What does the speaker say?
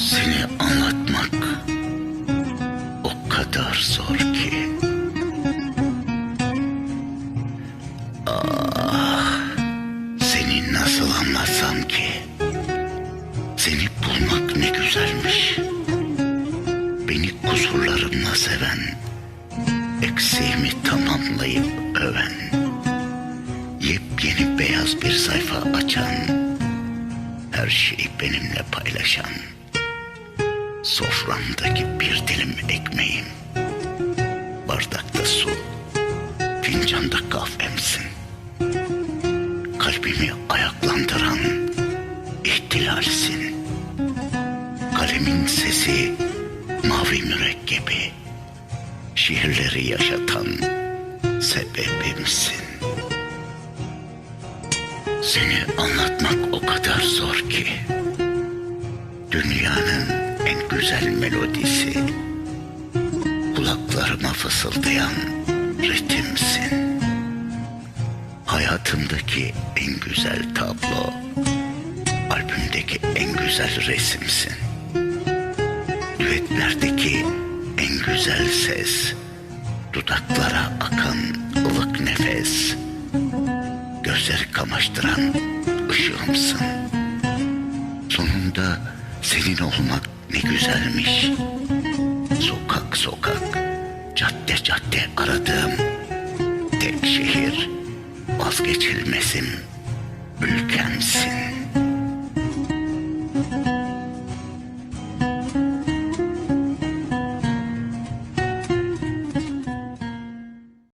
Seni anlatmak o kadar zor ki. Ah, seni nasıl anlatsam ki? Seni bulmak ne güzelmiş. Beni kusurlarımla seven, eksiğimi tamamlayıp öven, yepyeni beyaz bir sayfa açan, her şeyi benimle paylaşan soframdaki bir dilim ekmeğim, bardakta su, fincanda kahvemsin. Kalbimi ayaklandıran ihtilalsin. Kalemin sesi mavi mürekkebi, şiirleri yaşatan sebebimsin. Seni anlatmak o kadar zor ki, güzel melodisi, kulaklarıma fısıldayan ritimsin. Hayatımdaki en güzel tablo, albümdeki en güzel resimsin. Düetlerdeki en güzel ses, dudaklara akan ılık nefes, gözleri kamaştıran ışığımsın. Sonunda senin olmak ne güzelmiş. Sokak sokak, cadde cadde aradığım tek şehir vazgeçilmezim ülkemsin.